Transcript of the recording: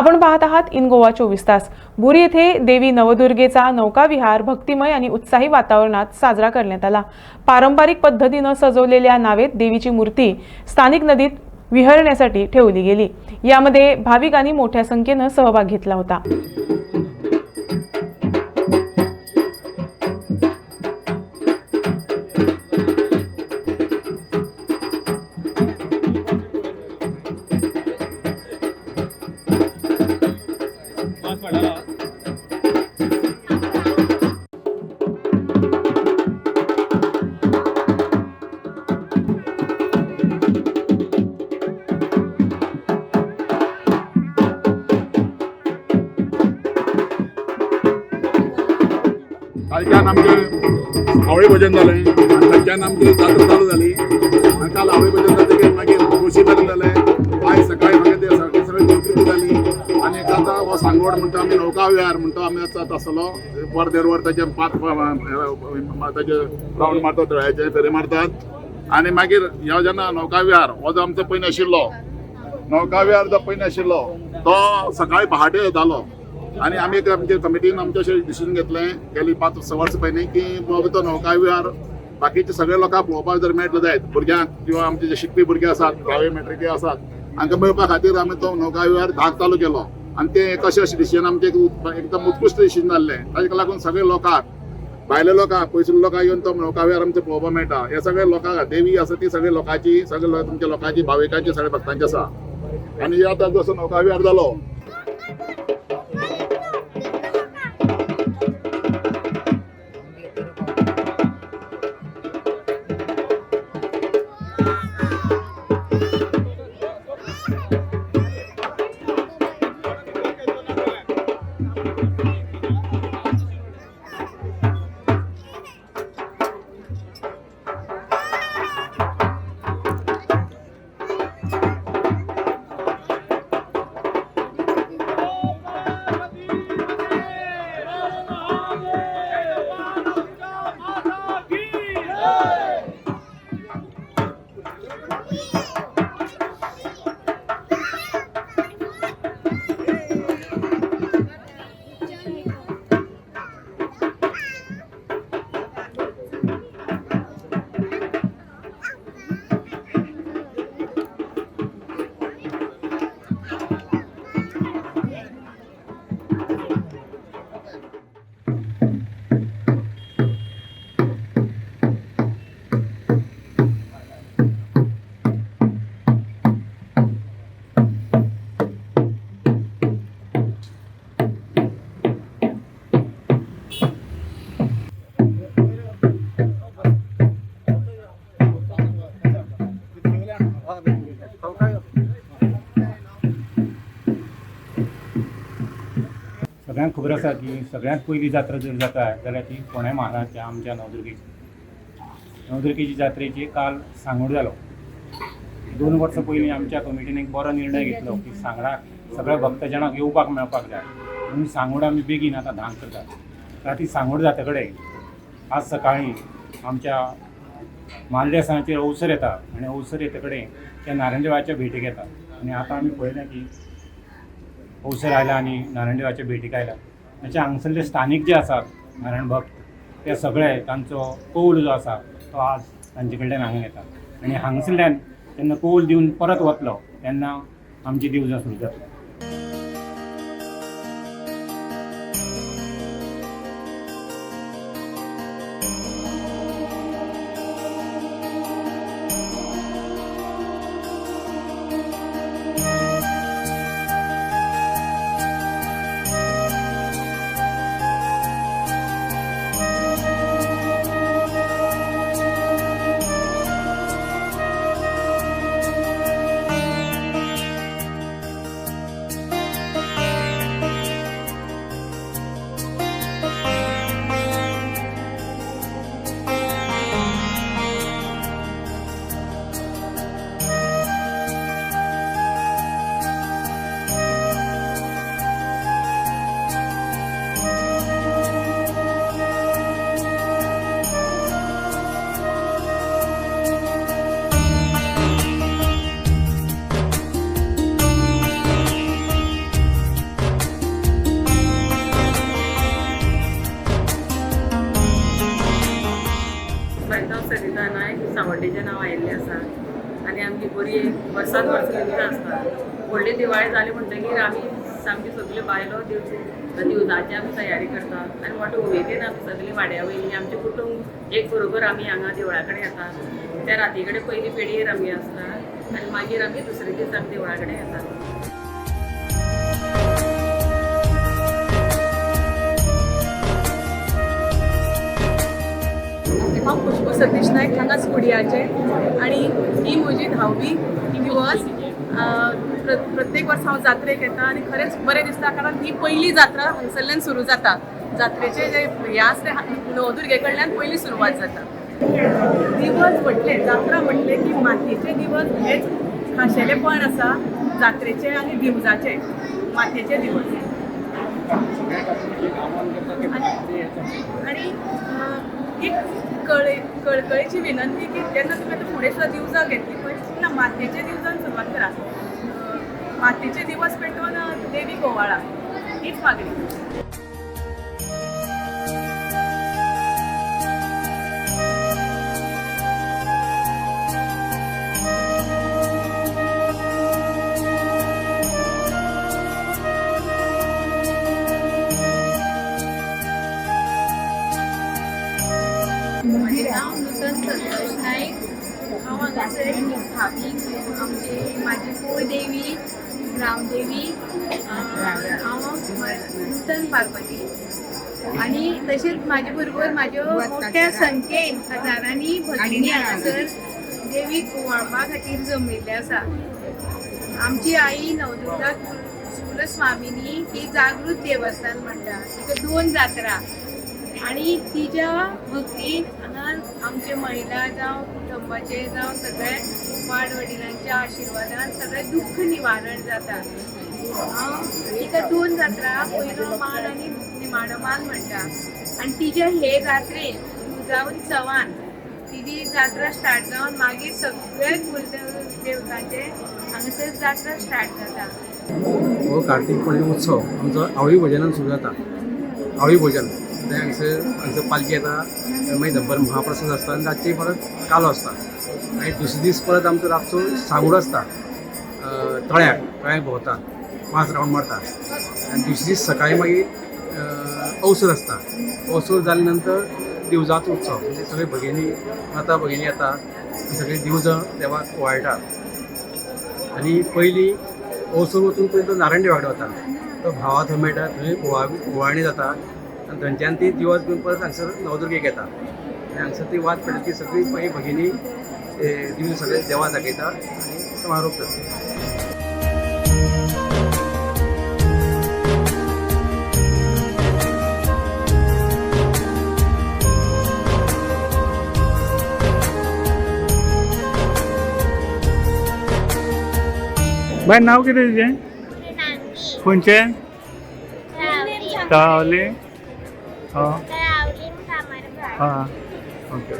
आपण पाहत आहात इन गोवा चोवीस तास. बुरी येथे देवी नवदुर्गेचा नौकाविहार भक्तिमय आणि उत्साही वातावरणात साजरा करण्यात आला. पारंपरिक पद्धतीनं सजवलेल्या नावेत देवीची मूर्ती स्थानिक नदीत विहरण्यासाठी ठेवली गेली. यामध्ये भाविकांनी मोठ्या संख्येनं सहभाग घेतला होता. कालच्यान आमचे आवळे भजन जालें आनी थंयच्यान आमची जात्रा चालू जाली आणि काल आवळे भजन जातकीर मागीर खोशी बरें जालें आयज सकाळी मागीर ते सगळे सगळे संस्कृती जाली आनी एक आतां हो सांगोड म्हणटा आमी नौका विहार म्हणटा आमी आतां आसतलो वर देड वर ताचे पांच ताचे रावंड मारतात तळ्याचे फेरे मारतात. आनी मागीर ह्यो जेन्ना नौका विहार हो जो आमचो पयलीं आशिल्लो नौका विहार जो पयलीं आशिल्लो तो सकाळी पहाटे येतालो आणि आम्ही एक आमच्या कमिटीन आमच्याशी अशें डिसिजन घेतलें गेली पांच स वर्स पयलीं की बाबा तो नौका विहार बाकीचे सगळे लोकांक पळोवपाक जर मेळटले जायत भुरग्यांक किंवा आमचे जे शिकपी भुरगे आसात धावे मेट्रिके आसात हांकां मेळपा खातीर आमी तो नौका विहार धाक चालू केलो. आनी ते एक अशें डिसिजन आमचें एकदम उत्कृश्ट डिसिजन जाल्लें ताका लागून सगळे लोकांक भायले लोकांक पयसुल्ले लोकांक येवन तो नौका विहार आमचे पळोवपाक मेळटा. हे सगळे लोकांक देवी आसा ती सगळे लोकांची सगळे तुमच्या लोकांची भाविकांची सगळे भक्तांची आसा आनी हे आतां जसो नौका विहार जालो सगळ्यांक खबर आसा की सगळ्यांत पयली जात्रा जर जाता जाल्यार ती फोंड्या म्हालाच्या आमच्या नवदुर्गेची. नवदुर्गेची जात्रेची काल सांगोड जालो. दोन वर्सां पयलीं आमच्या कमिटीन एक बरो निर्णय घेतलो की सांगडाक सगळ्या भक्तजनाक येवपाक मेळपाक जाय. म्हणून सांगोड आमी बेगीन आतां धांक करतात. राती सांगोड जाता कडेन आज सकाळीं आमच्या मालदेसांचेर अवसर येता आनी अवसर येता कडेन त्या नारायणदेवाच्या भेटी येता आनी आतां आमी पळयलें की औसर आयला आणि नारायणदेवाच्या भेटीक आयला त्याचे हांगसरले स्थानीक जे आसात नारायण भक्त ते सगळे तांचो कौल जो आसा तो आज तांचे कडल्यान हांगा येता आनी हांगसरल्यान जेन्ना कौल दिवन परत वतलो. तेन्ना आमची दिवजां सुरू जातली बरी वर्सान वर्स सुविधा आसता व्हडली दिवाळी जाली म्हणटगीर आमी सामकी सगल्यो बायलो दिव दिवजाची आमी तयारी करतात. आनी मोठे उमेदीन आमी सगळीं वाड्या वयलीं आमचें कुटूंब एक बरोबर आमी हांगा देवळा कडेन येतात. त्या राती कडेन पयलीं पेडयेर आमी आसता आनी मागीर आमी दुसरे दीस आमी देवळा कडेन येतात. हांव खुशबू सतीश नायक हांगाच कुडयाचे आनी ही म्हजी धावी दिवस प्र प्रत्येक वर्स हांव जात्रेक येता आनी खरेंच बरें दिसता कारण ही पयली जात्रा हांगसरल्यान सुरू जाता. जात्रेचे जे हें आसा तें नवदुर्गे कडल्यान पयली सुरवात जाता. दिवस म्हटले जात्रा म्हटले की मातयेचे दिवस हेच खाशेलेपण आसा जात्रेचे आनी दिवजाचे मातयेचे दिवस. आणि एक कळे कळकळीची विनंती की त्यांना तुमी आता फुडें सुद्दां दिवजां घेतली पळय ना मातयेच्या दिवजान सुरवात करा. अं, मातयेचे दिवस पेटोवन देवी गोवाळा हीच मागणी. भावीक आमची म्हाजी कुळदेवी हांव नुतन पार्वती. आनी तशेंच म्हाजे बरोबर म्हाज्यो मोठ्या संख्येन हजारांनी भगिनी हांगासर देवीक ओवाळपा खातीर जमिल्ले आसा. आमची आई नवदुर्गा कुलस्वामिनी ही जागृत देवस्थान म्हणटा. तिका दोन जात्रा. आणि तिच्या भक्तीन हांगा आमचे महिला जावं कुटुंबाचे जावं सगळे वाड वडिलांच्या आशिर्वादान सगळें दुःख निवारण जाता हांव तिका दोन जात्रा पयलो माल आनी निमाणो माल म्हणटा आनी तिचे हे जात्रेन जावन चवान तिजी जात्रा स्टार्ट जावन मागीर सगळे कुलदेव देवतांचे हांगासर जात्रा स्टार्ट जाता हो कार्तिक पौर्णिमा उत्सव. आमचो आवळी भजनान सुरू जाता आवळी भजन. ते हांगसर पालखी येता मागीर दब्बर महाप्रसाद आसता आनी रातची परत कालो आसता आनी दुसरे दीस परत आमचो रातचो सांगोड आसता तळ्याक तळ्याक भोंवता पांच रावंड मारता आनी दुसरे दीस सकाळी मागीर अवसर आसता अवसर जाले नंतर दिवजाचो उत्सव म्हणजे सगळे भगिनी माता भगिनी येता सगळीं दिवजां देवाक ओवाळटा आनी पयलीं अवसर वचून पयलीं तो नारायण देवाकडे वता तो भावा थंय मेळटा थंय ओवाळणी जाता आनी थंयच्यान ती दिवस घेवन परत हांगसर नवदुर्गेक येता आनी हांगसर ती वाट पेटता ती सगळी मागीर भगिनी ते दिवस सगळे देवा दाखयता आनी समारोप जाता बाय नाव कितें तुजें खंयचें तावले हय रावलीन कामार हां ओके